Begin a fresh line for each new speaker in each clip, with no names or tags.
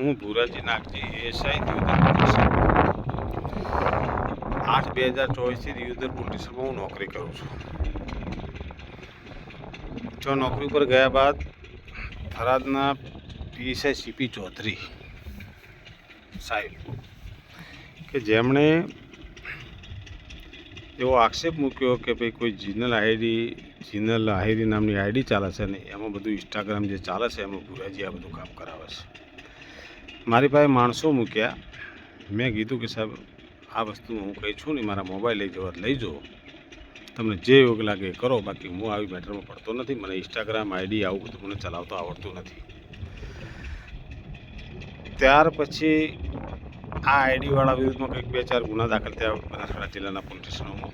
હું Bhuraji Nagji SI police આઠ બે હજાર ચોવીસથી દિયોદર પોલીસ હું નોકરી કરું છું. જો નોકરી ઉપર ગયા બાદ થરાદના પીએસઆઈ સીપી ચૌધરી સાહેબ, કે જેમણે એવો આક્ષેપ મૂક્યો કે ભાઈ કોઈ જીનલ આઈડી, જીનલ આહિરી નામની આઈડી ચાલે છે ને એમાં બધું ઇન્સ્ટાગ્રામ જે ચાલે છે, એમાં ભુરાજી આ બધું કામ કરાવે છે. મારી પાસે માણસો મૂક્યા. મેં કીધું કે સાહેબ, આ વસ્તુ હું કહી છું ને મારા મોબાઈલ લઈ જવા લઈ જાઓ. તમને જે યોગ લાગે એ કરો, બાકી હું આવી મેટરમાં પડતો નથી. મને ઇન્સ્ટાગ્રામ આઈડી આવું બધું મને ચલાવતો આવડતું નથી. ત્યાર પછી આ આઈડીવાળા વિરુદ્ધમાં કંઈક બે ચાર ગુના દાખલ થયા બનાસકાંઠા જિલ્લાના પોલીસ સ્ટેશનોમાં.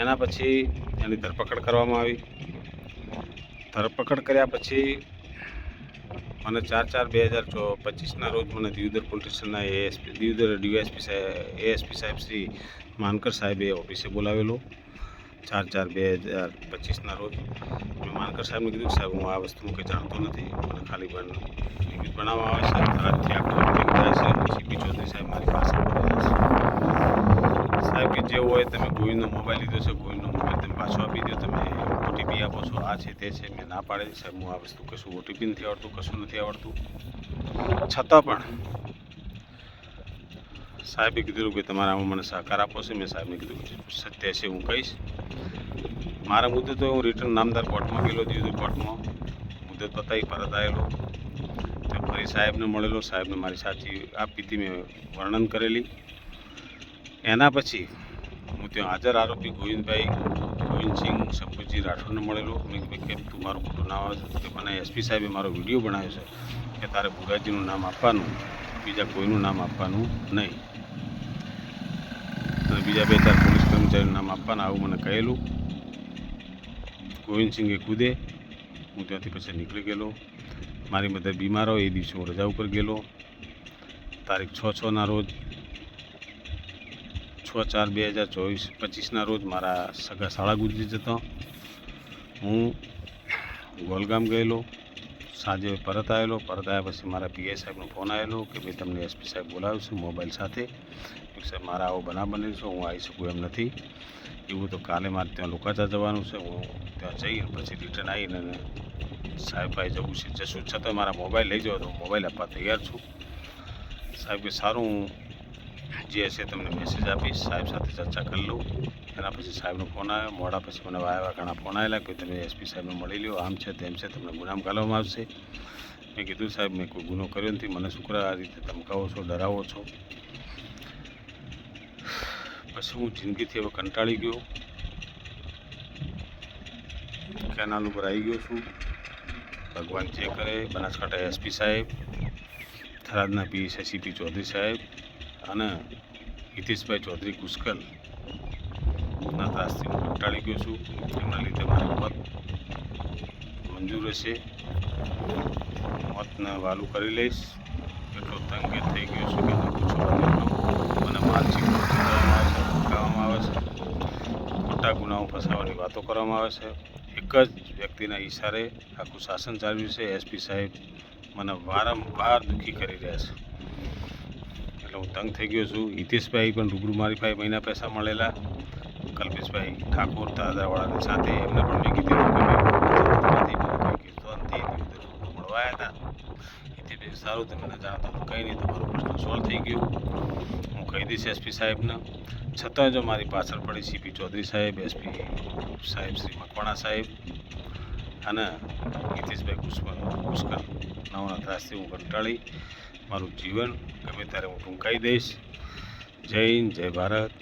એના પછી એની ધરપકડ કરવામાં આવી. ધરપકડ કર્યા પછી મને ચાર ચાર બે હજાર ચો પચીસના રોજ મને દિયોદર પોલીસ સ્ટેશનના એએસપી દિયોદર ડીવાયએસપી સાહેબ એએસપી સાહેબ શ્રી માનકર સાહેબે ઓફિસે બોલાવેલો. ચાર ચાર બે હજાર પચીસના રોજ મેં માનકર સાહેબને કીધું કે સાહેબ, હું આ વસ્તુનું કંઈ જાણતો નથી. મને ખાલી લિમિટ બનાવવા આવે છે. તરફથી આપણે સીપી ચૌધરી સાહેબ મારી પાસે સાહેબ કે જે હોય તમે ગોવિંદનો મોબાઈલ લીધો છે, ગોવિંદનો તમે પાછો આપી દો તમે ઓટીપી આપો છો. આ છે તે છે. મેં ના પાડે સાહેબ હું આ વસ્તુ કશું ઓટીપી નથી આવડતું, કશું નથી આવડતું. છતાં પણ સાહેબે કીધું કે તમારામાં મને સહકાર આપો છે. મેં સાહેબને કીધું સત્ય છે હું કહીશ. મારા મુદ્દે તો હું રિટર્ન નામદાર કોર્ટમાં ગયેલો દીધું કોર્ટમાં મુદ્દત પતાવી પરત આવેલો તો ફરી સાહેબને મળેલો. સાહેબને મારી સાચી આપી હતી. મેં વર્ણન કરેલી. એના પછી હું ત્યાં હાજર આરોપી ગોવિંદભાઈ ગોવિંદસિંહ શંભુજી રાઠોડને મળેલો. મેં કીધું કેમ તું મારું ખોટું નામ આવ્યો કે મને એસપી સાહેબે મારો વીડિયો બનાવ્યો છે કે તારે ભુગાજીનું નામ આપવાનું, બીજા કોઈનું નામ આપવાનું નહીં. અને બીજા બે ચાર પોલીસ કર્મચારીનું નામ આપવાના આવું મને કહેલું. ગોવિંદસિંહે કૂદે. હું ત્યાંથી પછી નીકળી ગયેલો. મારી મધર બીમાર હોય એ દિવસે હું રજા ઉપર ગયેલો. તારીખ છ છના રોજ છ ચાર બે હજાર ચોવીસ પચીસના રોજ મારા સગા શાળા ગુજરી જતો. હું ગોલગામ ગયેલો. સાંજે પરત આવેલો. પરત આવ્યા પછી મારા પીઆઈ સાહેબનો ફોન આવેલો કે ભાઈ તમને એસપી સાહેબ બોલાવ્યું છે મોબાઈલ સાથે. સાહેબ, મારા આવો બનાવ બનેલો છે. હું આવી શકું એમ નથી. એવું તો કાલે મારે ત્યાં લોકાચા જવાનું છે. હું ત્યાં જઈને પછી રિટર્ન આવીને સાહેબ ભાઈ જવું છે. જશું. છતાં મારા મોબાઈલ લઈ જાઓ તો મોબાઈલ આપવા તૈયાર છું. સાહેબ કે, સારું, હું જે હશે તમને મેસેજ આપીશ. સાહેબ સાથે ચર્ચા કરી લઉં. એના પછી સાહેબનો ફોન આવ્યો. મોડા પછી મને વાયા ઘણા ફોન આવેલા કે તમે એસપી સાહેબને મળી લ્યો. આમ છે તેમ છે તમને ગુનામ ઘાલવામાં આવશે. મેં કીધું, સાહેબ, મેં કોઈ ગુનો કર્યો નથી. મને શું આ રીતે ધમકાવો છો, ડરાવો છો? પછી હું જિંદગીથી હવે કંટાળી ગયો. કેનાલ ઉપર આવી ગયો છું. ભગવાન જે કરે, બનાસકાંઠા એસપી સાહેબ, થરાદના પી સીપી ચૌધરી સાહેબ અને હિતેશભાઈ ચૌધરી કુસ્કલ ના ત્રાસથી હું કંટાળી ગયો છું. એમના લીધે મારું મત મંજૂર હશે. મતને વાલું કરી લઈશ. એટલો તંગ થઈ ગયો છું કે ન એટલો મને માનસિક કરવામાં આવે છે ખોટા ગુનાઓ ફસાવવાની વાતો કરવામાં આવે છે. એક જ વ્યક્તિના ઈશારે આખું શાસન ચાલ્યું છે. એસપી સાહેબ મને વારંવાર દુઃખી કરી રહ્યા છે. હું તંગ થઈ ગયો છું. હિતેશભાઈ પણ રૂબરૂ મારી પાસે મહિના પૈસા મળેલા. કલ્પેશભાઈ ઠાકોર દાદાવાળાની સાથે એમને પણ મેં કીધેલું કે ભાઈ કીધું નથી મળવા આવ્યા હતા. સારું, તમે મને જાણતા તો કંઈ નહીં, તમારો પ્રશ્ન સોલ્વ થઈ ગયો. હું કહી દઈશ એસપી સાહેબને. છતાં જો મારી પાછળ પડી સીપી ચૌધરી સાહેબ, એસપી સાહેબ શ્રી મકવાણા સાહેબ અને હિતેશભાઈ પુષ્પર પુષ્કર નવના ત્રાસથી હું કંટાળી. મારું જીવન ગમે ત્યારે હું ટૂંકાઈ દઈશ. જય હિન્દ, જય ભારત.